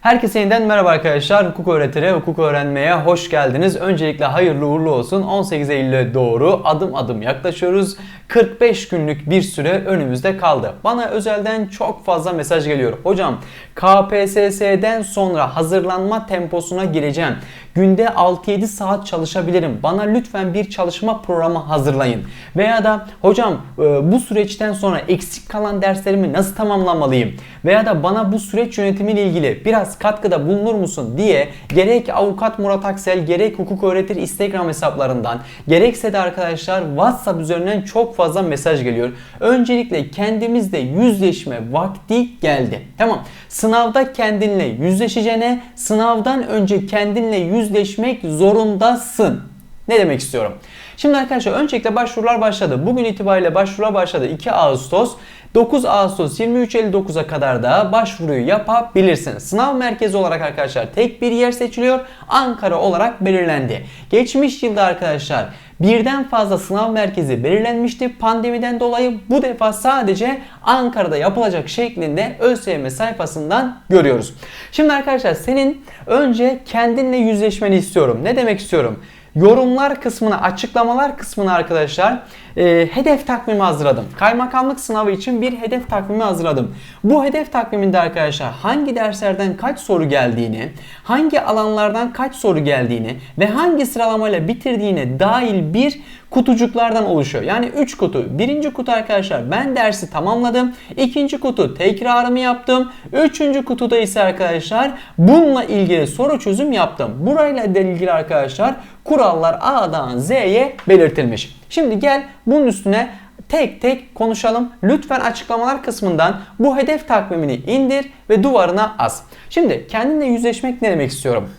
Herkese yeniden merhaba arkadaşlar. Hukuk öğretire, hukuk öğrenmeye hoş geldiniz. Öncelikle hayırlı uğurlu olsun. 18 Eylül'e doğru adım adım yaklaşıyoruz. 45 günlük bir süre önümüzde kaldı. Bana özelden çok fazla mesaj geliyor. Hocam KPSS'den sonra hazırlanma temposuna gireceğim. Günde 6-7 saat çalışabilirim. Bana lütfen bir çalışma programı hazırlayın. Veya da hocam e, bu süreçten sonra eksik kalan derslerimi nasıl tamamlamalıyım? Veya da bana bu süreç yönetimiyle ilgili biraz katkıda bulunur musun diye gerek avukat Murat Aksel gerek hukuk öğretir Instagram hesaplarından gerekse de arkadaşlar WhatsApp üzerinden çok fazla mesaj geliyor. Öncelikle kendimizle yüzleşme vakti geldi. Tamam. Sınavda kendinle yüzleşeceğine sınavdan önce kendinle yüzleşmek zorundasın. Ne demek istiyorum? Şimdi arkadaşlar öncelikle başvurular başladı. Bugün itibariyle başvurular başladı. 2 Ağustos 9 Ağustos 23.59'a kadar da başvuruyu yapabilirsiniz. Sınav merkezi olarak arkadaşlar tek bir yer seçiliyor. Ankara olarak belirlendi. Geçmiş yılda arkadaşlar birden fazla sınav merkezi belirlenmişti. Pandemiden dolayı bu defa sadece Ankara'da yapılacak şeklinde ÖSYM sayfasından görüyoruz. Şimdi arkadaşlar senin önce kendinle yüzleşmeni istiyorum. Ne demek istiyorum? Yorumlar kısmına, açıklamalar kısmına arkadaşlar e, hedef takvimi hazırladım. Kaymakamlık sınavı için bir hedef takvimi hazırladım. Bu hedef takviminde arkadaşlar hangi derslerden kaç soru geldiğini, hangi alanlardan kaç soru geldiğini ve hangi sıralamayla bitirdiğine dair bir kutucuklardan oluşuyor. Yani 3 kutu. Birinci kutu arkadaşlar ben dersi tamamladım. İkinci kutu tekrarımı yaptım. Üçüncü kutuda ise arkadaşlar bununla ilgili soru çözüm yaptım. Burayla ilgili arkadaşlar kurallar A'dan Z'ye belirtilmiş. Şimdi gel bunun üstüne tek tek konuşalım. Lütfen açıklamalar kısmından bu hedef takvimini indir ve duvarına as. Şimdi kendinle yüzleşmek ne demek istiyorum?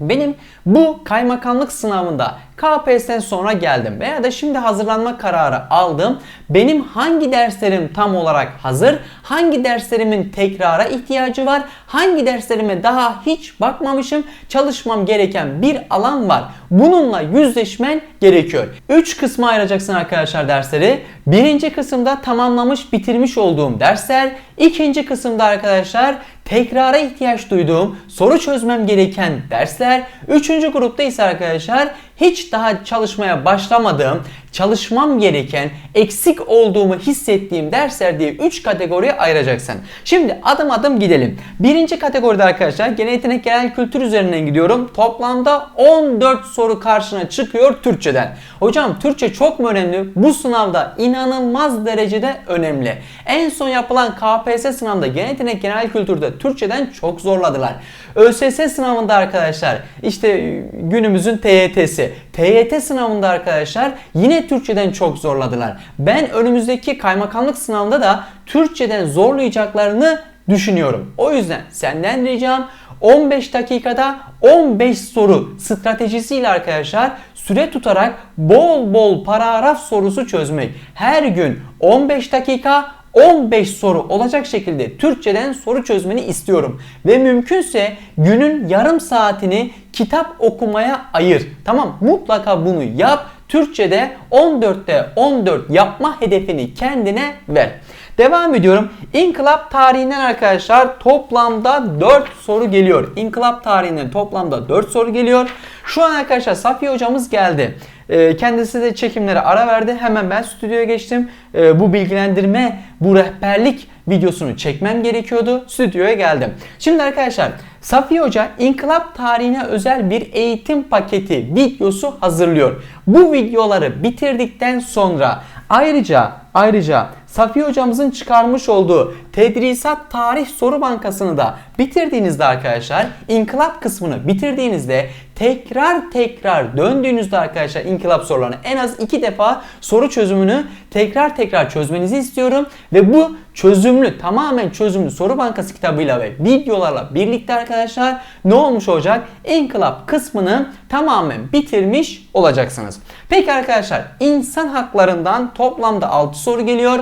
Benim bu kaymakamlık sınavında KPSS'den sonra geldim veya da şimdi hazırlanma kararı aldım. Benim hangi derslerim tam olarak hazır? Hangi derslerimin tekrara ihtiyacı var? Hangi derslerime daha hiç bakmamışım? Çalışmam gereken bir alan var. Bununla yüzleşmen gerekiyor. 3 kısma ayıracaksın arkadaşlar dersleri. Birinci kısımda tamamlamış bitirmiş olduğum dersler. İkinci kısımda arkadaşlar tekrara ihtiyaç duyduğum, soru çözmem gereken dersler. Üçüncü grupta ise arkadaşlar hiç daha çalışmaya başlamadığım, çalışmam gereken, eksik olduğumu hissettiğim dersler diye 3 kategoriye ayıracaksın. Şimdi adım adım gidelim. Birinci kategoride arkadaşlar genel yetenek genel kültür üzerinden gidiyorum. Toplamda 14 soru karşına çıkıyor Türkçeden. Hocam Türkçe çok mu önemli? Bu sınavda inanılmaz derecede önemli. En son yapılan KPSS sınavında genel yetenek genel kültürde Türkçeden çok zorladılar. ÖSS sınavında arkadaşlar işte günümüzün TYT'si. TYT sınavında arkadaşlar yine Türkçeden çok zorladılar. Ben önümüzdeki kaymakamlık sınavında da Türkçeden zorlayacaklarını düşünüyorum. O yüzden senden ricam 15 dakikada 15 soru stratejisiyle arkadaşlar süre tutarak bol bol paragraf sorusu çözmek. Her gün 15 dakika 15 soru olacak şekilde Türkçeden soru çözmeni istiyorum. Ve mümkünse günün yarım saatini kitap okumaya ayır. Tamam mutlaka bunu yap. Türkçede 14'te 14 yapma hedefini kendine ver. Devam ediyorum. İnkılap tarihinden arkadaşlar toplamda 4 soru geliyor. İnkılap tarihinden toplamda 4 soru geliyor. Şu an arkadaşlar Safiye hocamız geldi. Ee, kendisi de çekimlere ara verdi. Hemen ben stüdyoya geçtim. Ee, bu bilgilendirme, bu rehberlik videosunu çekmem gerekiyordu. Stüdyoya geldim. Şimdi arkadaşlar Safiye Hoca inkılap tarihine özel bir eğitim paketi videosu hazırlıyor. Bu videoları bitirdikten sonra ayrıca ayrıca Safiye hocamızın çıkarmış olduğu Tedrisat Tarih Soru Bankası'nı da bitirdiğinizde arkadaşlar inkılap kısmını bitirdiğinizde tekrar tekrar döndüğünüzde arkadaşlar inkılap sorularını en az iki defa soru çözümünü tekrar tekrar çözmenizi istiyorum. Ve bu çözümlü tamamen çözümlü soru bankası kitabıyla ve videolarla birlikte arkadaşlar ne olmuş olacak? İnkılap kısmını tamamen bitirmiş olacaksınız. Peki arkadaşlar insan haklarından toplamda 6 soru geliyor.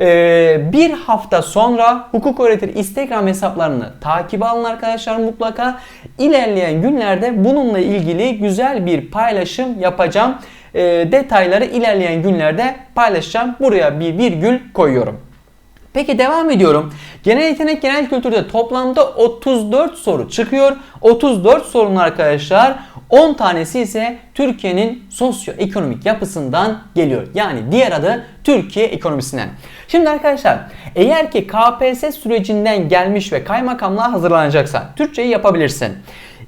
Ee, bir hafta sonra hukuk öğretir Instagram hesaplarını takip alın arkadaşlar mutlaka. İlerleyen günlerde bununla ilgili güzel bir paylaşım yapacağım. Ee, detayları ilerleyen günlerde paylaşacağım. Buraya bir virgül koyuyorum. Peki devam ediyorum. Genel yetenek genel kültürde toplamda 34 soru çıkıyor. 34 sorunun arkadaşlar 10 tanesi ise Türkiye'nin sosyoekonomik yapısından geliyor. Yani diğer adı Türkiye ekonomisinden. Şimdi arkadaşlar eğer ki KPSS sürecinden gelmiş ve kaymakamlığa hazırlanacaksan Türkçeyi yapabilirsin.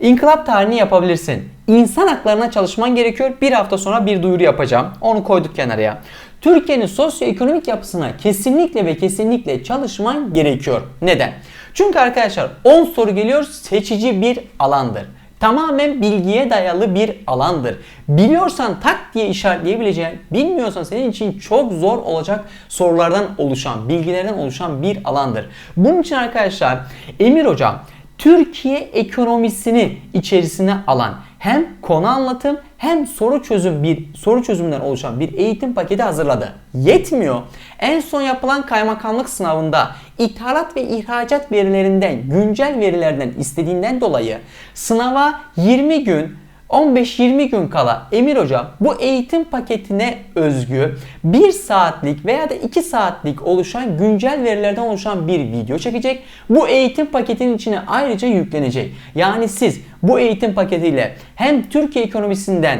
İnkılap tarihini yapabilirsin. İnsan haklarına çalışman gerekiyor. Bir hafta sonra bir duyuru yapacağım. Onu koyduk kenarıya. Türkiye'nin sosyoekonomik yapısına kesinlikle ve kesinlikle çalışman gerekiyor. Neden? Çünkü arkadaşlar 10 soru geliyor seçici bir alandır. Tamamen bilgiye dayalı bir alandır. Biliyorsan tak diye işaretleyebileceğin, bilmiyorsan senin için çok zor olacak sorulardan oluşan, bilgilerden oluşan bir alandır. Bunun için arkadaşlar Emir Hocam Türkiye ekonomisini içerisine alan hem konu anlatım hem soru çözüm bir soru çözümünden oluşan bir eğitim paketi hazırladı. Yetmiyor. En son yapılan kaymakamlık sınavında ithalat ve ihracat verilerinden, güncel verilerden istediğinden dolayı sınava 20 gün 15-20 gün kala Emir Hoca bu eğitim paketine özgü 1 saatlik veya da 2 saatlik oluşan güncel verilerden oluşan bir video çekecek. Bu eğitim paketinin içine ayrıca yüklenecek. Yani siz bu eğitim paketiyle hem Türkiye ekonomisinden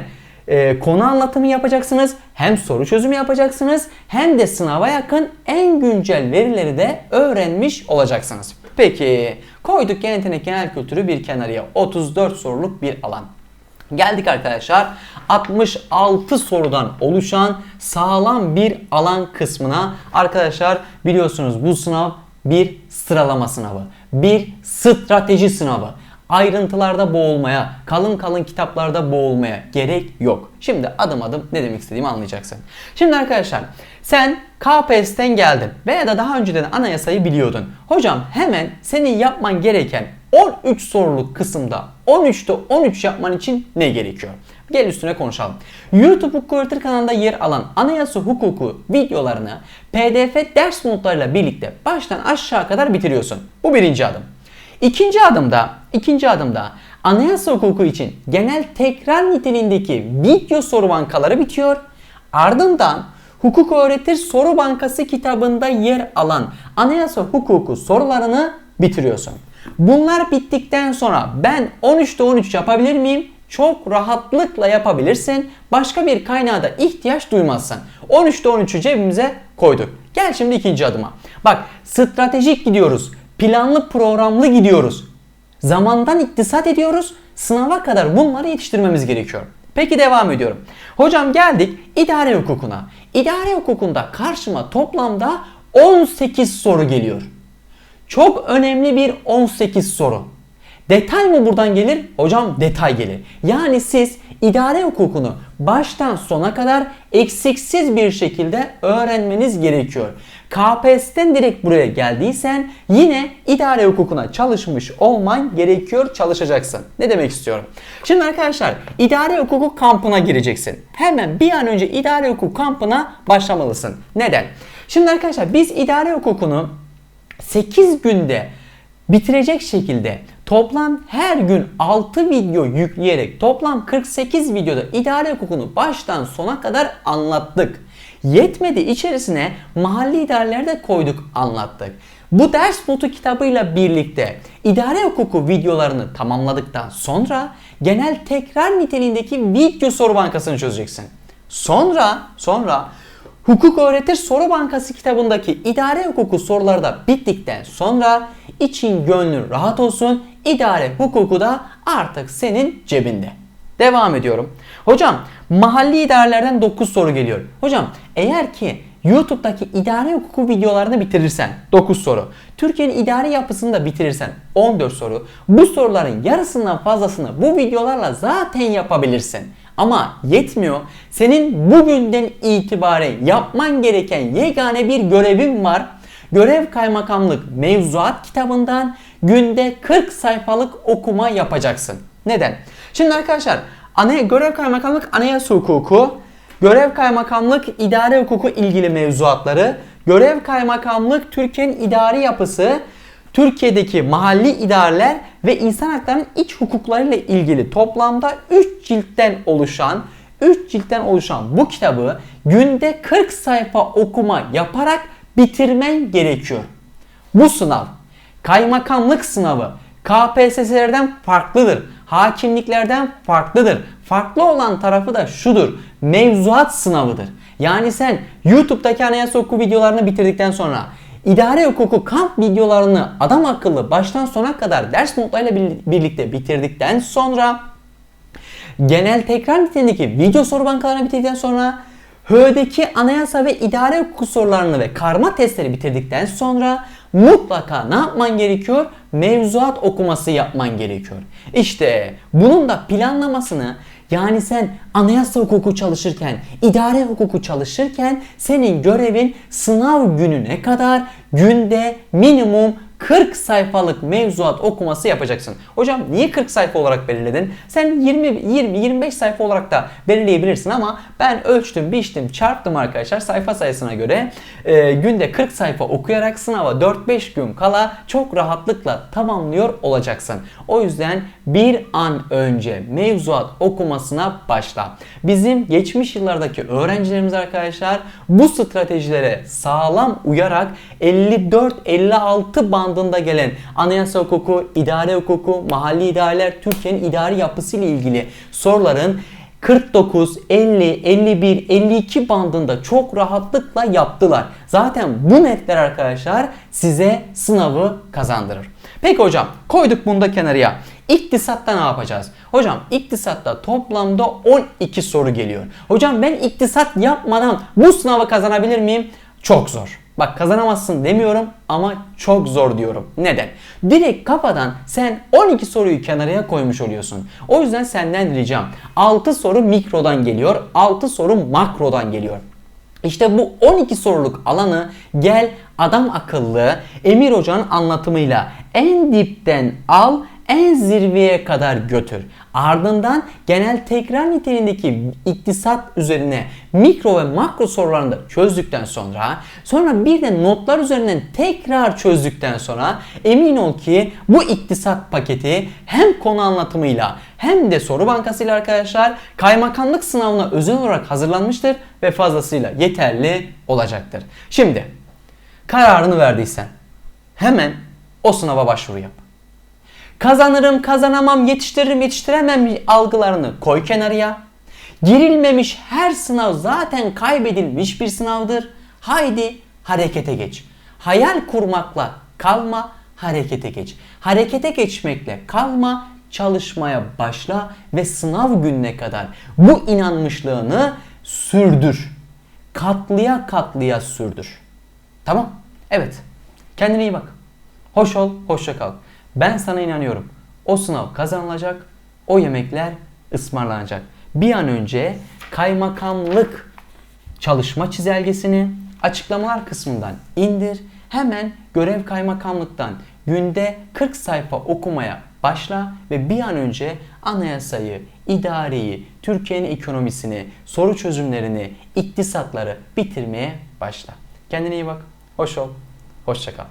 e, konu anlatımı yapacaksınız, hem soru çözümü yapacaksınız, hem de sınava yakın en güncel verileri de öğrenmiş olacaksınız. Peki koyduk genel yetenek genel kültürü bir kenarıya 34 soruluk bir alan. Geldik arkadaşlar 66 sorudan oluşan sağlam bir alan kısmına. Arkadaşlar biliyorsunuz bu sınav bir sıralama sınavı. Bir strateji sınavı. Ayrıntılarda boğulmaya, kalın kalın kitaplarda boğulmaya gerek yok. Şimdi adım adım ne demek istediğimi anlayacaksın. Şimdi arkadaşlar sen KPSS'ten geldin veya da daha önceden anayasayı biliyordun. Hocam hemen senin yapman gereken 13 soruluk kısımda 13'te 13 yapman için ne gerekiyor? Gel üstüne konuşalım. YouTube Hukuk Öğretir kanalında yer alan anayasa hukuku videolarını pdf ders notlarıyla birlikte baştan aşağı kadar bitiriyorsun. Bu birinci adım. İkinci adımda, ikinci adımda anayasa hukuku için genel tekrar niteliğindeki video soru bankaları bitiyor. Ardından Hukuk Öğretir Soru Bankası kitabında yer alan anayasa hukuku sorularını bitiriyorsun. Bunlar bittikten sonra ben 13'te 13 yapabilir miyim? Çok rahatlıkla yapabilirsin. Başka bir kaynağa da ihtiyaç duymazsın. 13'te 13'ü cebimize koyduk. Gel şimdi ikinci adıma. Bak stratejik gidiyoruz. Planlı programlı gidiyoruz. Zamandan iktisat ediyoruz. Sınava kadar bunları yetiştirmemiz gerekiyor. Peki devam ediyorum. Hocam geldik idare hukukuna. İdare hukukunda karşıma toplamda 18 soru geliyor. Çok önemli bir 18 soru. Detay mı buradan gelir? Hocam detay gelir. Yani siz idare hukukunu baştan sona kadar eksiksiz bir şekilde öğrenmeniz gerekiyor. KPSS'ten direkt buraya geldiysen yine idare hukukuna çalışmış olman gerekiyor, çalışacaksın. Ne demek istiyorum? Şimdi arkadaşlar idare hukuku kampına gireceksin. Hemen bir an önce idare hukuk kampına başlamalısın. Neden? Şimdi arkadaşlar biz idare hukukunu 8 günde bitirecek şekilde toplam her gün 6 video yükleyerek toplam 48 videoda idare hukukunu baştan sona kadar anlattık. Yetmedi içerisine mahalli idareleri de koyduk anlattık. Bu ders notu kitabıyla birlikte idare hukuku videolarını tamamladıktan sonra genel tekrar niteliğindeki video soru bankasını çözeceksin. Sonra sonra Hukuk Öğretir Soru Bankası kitabındaki idare hukuku soruları da bittikten sonra için gönlün rahat olsun. İdare hukuku da artık senin cebinde. Devam ediyorum. Hocam mahalli idarelerden 9 soru geliyor. Hocam eğer ki YouTube'daki idare hukuku videolarını bitirirsen 9 soru. Türkiye'nin idare yapısını da bitirirsen 14 soru. Bu soruların yarısından fazlasını bu videolarla zaten yapabilirsin. Ama yetmiyor. Senin bugünden itibaren yapman gereken yegane bir görevin var. Görev kaymakamlık mevzuat kitabından günde 40 sayfalık okuma yapacaksın. Neden? Şimdi arkadaşlar Anay görev kaymakamlık anayasa hukuku, görev kaymakamlık idare hukuku ilgili mevzuatları, görev kaymakamlık Türkiye'nin idari yapısı, Türkiye'deki mahalli idareler ve insan haklarının iç hukuklarıyla ilgili toplamda 3 ciltten oluşan 3 ciltten oluşan bu kitabı günde 40 sayfa okuma yaparak bitirmen gerekiyor. Bu sınav kaymakamlık sınavı KPSS'lerden farklıdır. Hakimliklerden farklıdır. Farklı olan tarafı da şudur. Mevzuat sınavıdır. Yani sen YouTube'daki anayasa hukuku videolarını bitirdikten sonra idare hukuku kamp videolarını adam akıllı baştan sona kadar ders notlarıyla bir- birlikte bitirdikten sonra genel tekrar niteliğindeki video soru bankalarını bitirdikten sonra HÖ'deki anayasa ve idare hukuku sorularını ve karma testleri bitirdikten sonra mutlaka ne yapman gerekiyor? Mevzuat okuması yapman gerekiyor. İşte bunun da planlamasını yani sen anayasa hukuku çalışırken, idare hukuku çalışırken senin görevin sınav gününe kadar günde minimum 40 sayfalık mevzuat okuması yapacaksın. Hocam niye 40 sayfa olarak belirledin? Sen 20 20 25 sayfa olarak da belirleyebilirsin ama ben ölçtüm, biçtim, çarptım arkadaşlar sayfa sayısına göre e, günde 40 sayfa okuyarak sınava 4-5 gün kala çok rahatlıkla tamamlıyor olacaksın. O yüzden bir an önce mevzuat okumasına başla. Bizim geçmiş yıllardaki öğrencilerimiz arkadaşlar bu stratejilere sağlam uyarak 54-56 bandında gelen anayasa hukuku, idare hukuku, mahalli idareler, Türkiye'nin idari yapısı ile ilgili soruların 49, 50, 51, 52 bandında çok rahatlıkla yaptılar. Zaten bu netler arkadaşlar size sınavı kazandırır. Peki hocam koyduk bunu da kenarıya. İktisatta ne yapacağız? Hocam iktisatta toplamda 12 soru geliyor. Hocam ben iktisat yapmadan bu sınavı kazanabilir miyim? Çok zor. Bak kazanamazsın demiyorum ama çok zor diyorum. Neden? Direkt kafadan sen 12 soruyu kenarıya koymuş oluyorsun. O yüzden senden ricam 6 soru mikrodan geliyor, 6 soru makrodan geliyor. İşte bu 12 soruluk alanı gel adam akıllı Emir Hoca'nın anlatımıyla en dipten al en zirveye kadar götür. Ardından genel tekrar niteliğindeki iktisat üzerine mikro ve makro sorularını da çözdükten sonra sonra bir de notlar üzerinden tekrar çözdükten sonra emin ol ki bu iktisat paketi hem konu anlatımıyla hem de soru bankasıyla arkadaşlar kaymakamlık sınavına özel olarak hazırlanmıştır ve fazlasıyla yeterli olacaktır. Şimdi kararını verdiysen hemen o sınava başvuru yap. Kazanırım, kazanamam, yetiştiririm, yetiştiremem algılarını koy kenarıya. Girilmemiş her sınav zaten kaybedilmiş bir sınavdır. Haydi harekete geç. Hayal kurmakla kalma, harekete geç. Harekete geçmekle kalma, çalışmaya başla ve sınav gününe kadar bu inanmışlığını sürdür. Katlıya katlıya sürdür. Tamam? Evet. Kendine iyi bak. Hoş ol, hoşça kal. Ben sana inanıyorum. O sınav kazanılacak, o yemekler ısmarlanacak. Bir an önce kaymakamlık çalışma çizelgesini açıklamalar kısmından indir. Hemen görev kaymakamlıktan günde 40 sayfa okumaya başla ve bir an önce anayasayı, idareyi, Türkiye'nin ekonomisini, soru çözümlerini, iktisatları bitirmeye başla. Kendine iyi bak. Hoş ol. Hoşça kal.